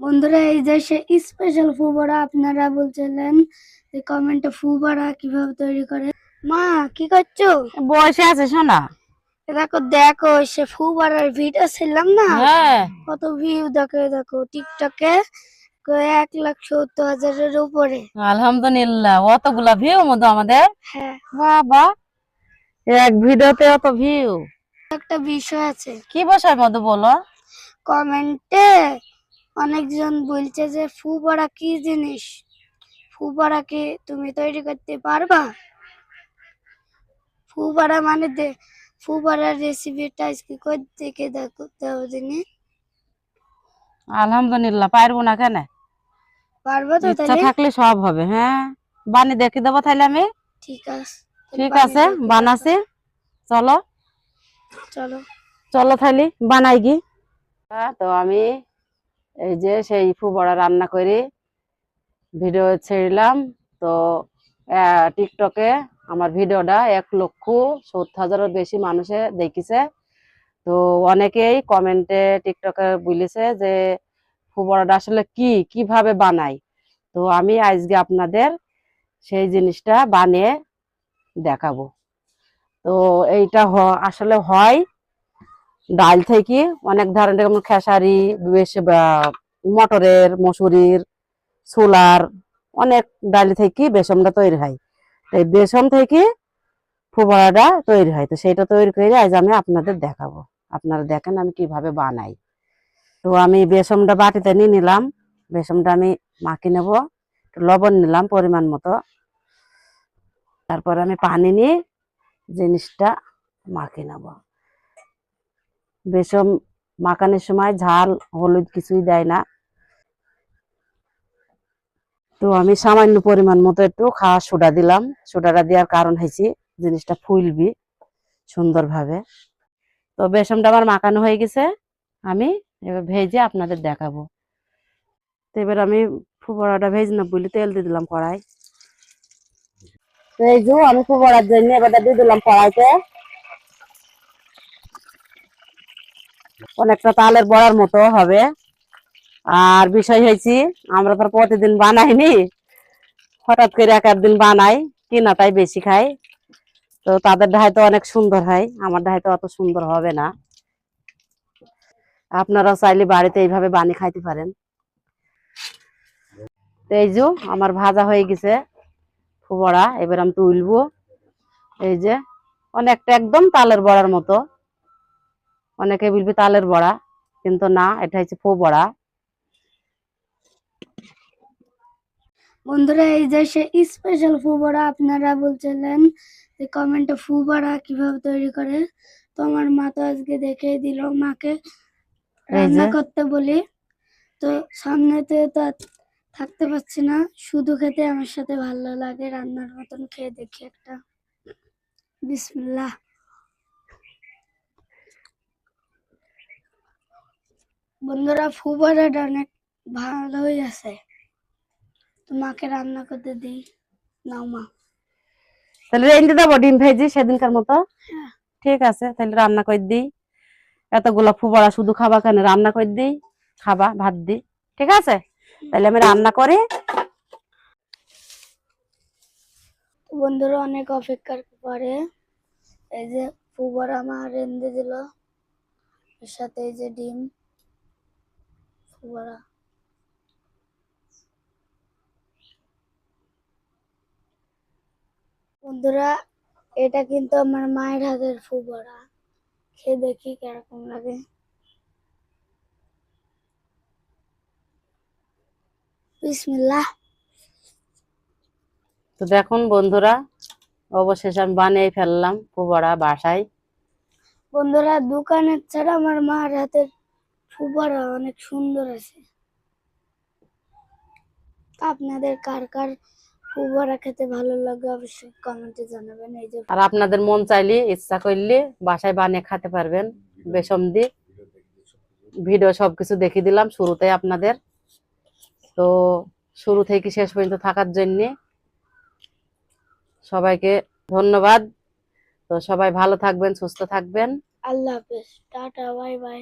বন্ধুরা এই যে সে স্পেশাল ফুবড়া আপনারা বলছিলেন যে কমেন্টে ফুবড়া কীভাবে তৈরি করে। মা কি করছ? বসে আছে শোনা। দেখো দেখো সে ফুবড়ার ভিডিও ছিলাম না? হ্যাঁ। কত ভিউ দেখো দেখো টিকটকে এক লাখ সত্তর হাজারের উপরে। আলহামদুলিল্লাহ অতগুলা ভিউ মতো আমাদের। হ্যাঁ। বাবা এক ভিডিওতে অত ভিউ একটা বিষয় আছে। কি বসার মতো বলো? কমেন্টে অনেকজন বলছে যে ফুবড়া কি জিনিস? ফুবড়া কি তুমি তৈরি করতে পারবা? ফুবড়া মানে দে ফুবড়ার রেসিপিটা আজকে কই থেকে দেখো দাও দিনে আলহামদুলিল্লাহ পারব না কেন? পারব তো ইচ্ছা থাকলে সব হবে হ্যাঁ? বানি দেখে দেবো তাহলে আমি? ঠিক আছে ঠিক আছে বানাছি। চলো। চলো। চলো তাহলে বানাই কি তো আমি এই যে সেই ফুবড়া রান্না করি ভিডিও ছেড়লাম তো টিকটকে আমার ভিডিওটা এক লক্ষ সত্তর হাজারের বেশি মানুষে দেখিছে। তো অনেকেই কমেন্টে টিকটকে বলেছে যে ফুবড়াটা আসলে কি, কীভাবে বানাই তো আমি আজকে আপনাদের সেই জিনিসটা বানিয়ে দেখাবো। তো এইটা আসলে হয় ডাল থেকে অনেক ধরনের যেমন খেসারি, বেশ মটরের, মসুরির সোলার অনেক ডাল থেকে বেসনটা তৈরি হয়। এই বেসন থেকে ফুবড়াটা তৈরি হয়। তো সেটা তৈরি করে আজ আমি আপনাদের দেখাবো। আপনারা দেখেন আমি কীভাবে বানাই। তো আমি বেসনটা বাটিতে নিয়ে নিলাম। বেসনটা আমি মাখি নেব। লবণ নিলাম পরিমাণ মতো। তারপর আমি পানি নিয়ে জিনিসটা মাখি নেব। বেসম মাখানোর সময় ঝাল, হলুদ কিছুই দেয় না। তো আমি সামান্য পরিমাণ মতো একটু খাওয়া সোডা দিলাম। সোডাটা দেওয়ার কারণ হয়েছে, জিনিসটা ফুলবি সুন্দরভাবে। তো বেসমটা আমার মাখানো হয়ে গেছে। আমি এবার ভেজে আপনাদের দেখাবো। তো এবার আমি ফুবড়াটা ভেজ না বলি তেল দিয়ে দিলাম কড়াই। তো এই যে আমি ফুবড়ার জন্য এবার দিয়ে দিলাম কড়াইতে। অনেকটা তালের বড়ার মতো হবে। আর বিষয় হয়েছি, আমরা তো প্রতিদিন বানাইনি। হঠাৎ করে এক একদিন বানাই, কিনা তাই বেশি খাই। তো তাদের ডাহাই তো অনেক সুন্দর হয়, আমার ডাহাই তো অত সুন্দর হবে না। আপনারাও চাইলে বাড়িতে এইভাবে বানিয়ে খাইতে পারেন। তো এই যে, আমার ভাজা হয়ে গেছে ফুবড়া এবার আমি তুলবো। এই যে, অনেকটা একদম তালের বড়ার মতো। অনেকে বলবে তালের বড়া কিন্তু না এটা হচ্ছে ফো বড়া। বন্ধুরা এই যে সে স্পেশাল ফুবড়া আপনারা বলছিলেন যে কমেন্টে ফুবড়া কীভাবে তৈরি করে তো আমার মা তো আজকে দেখে দিল মাকে রান্না করতে বলি। তো সামনেতে তো থাকতে পারছি না শুধু খেতে আমার সাথে ভালো লাগে রান্নার মতন খেয়ে দেখি একটা। বিসমিল্লাহ। বন্ধুরা ফুবড়াটা অনেক ভালোই আছে। তো মাকে রান্না করতে দিই। নাও মা। তাহলে রেঞ্জে দেবো ডিম ভেজি সেদিনকার মতো? হ্যাঁ। ঠিক আছে তাহলে রান্না করে দিই। এতগুলো ফুবড়া শুধু খাবা কেন? রান্না করে দিই খাবা ভাত দিই। ঠিক আছে? তাহলে আমি রান্না করি। বন্ধুরা অনেক অপেক্ষার পরে এই যে ফুবড়া মা রেঁধে দিল। এর সাথে এই যে ডিম। ফুবড়া বন্ধুরা এটা কিন্তু আমার মায়ের হাতের ফুবড়া খেয়ে দেখি কীরকম লাগে। বিসমিল্লাহ। তো দেখুন বন্ধুরা অবশেষে আমি বানিয়ে ফেললাম ফুবড়া বাসায়। বন্ধুরা দোকানের ছাড়া আমার মার হাতের ফুবড়া অনেক সুন্দর আছে। আপনাদের কার কার ফুবড়া খেতে ভালো লাগে অবশ্যই কমেন্টে জানাবেন। এই যে আর আপনাদের মন চাইলে ইচ্ছা করলে বাসায় বানিয়ে খেতে পারবেন। বেসম দিয়ে। ভিডিও সবকিছু দেখিয়ে দিলাম শুরুতে আপনাদের। তো শুরু থেকে শেষ পর্যন্ত থাকার জন্য সবাইকে ধন্যবাদ। তো সবাই ভালো থাকবেন সুস্থ থাকবেন। আল্লাহ হাফেজ টাটা বাই বাই।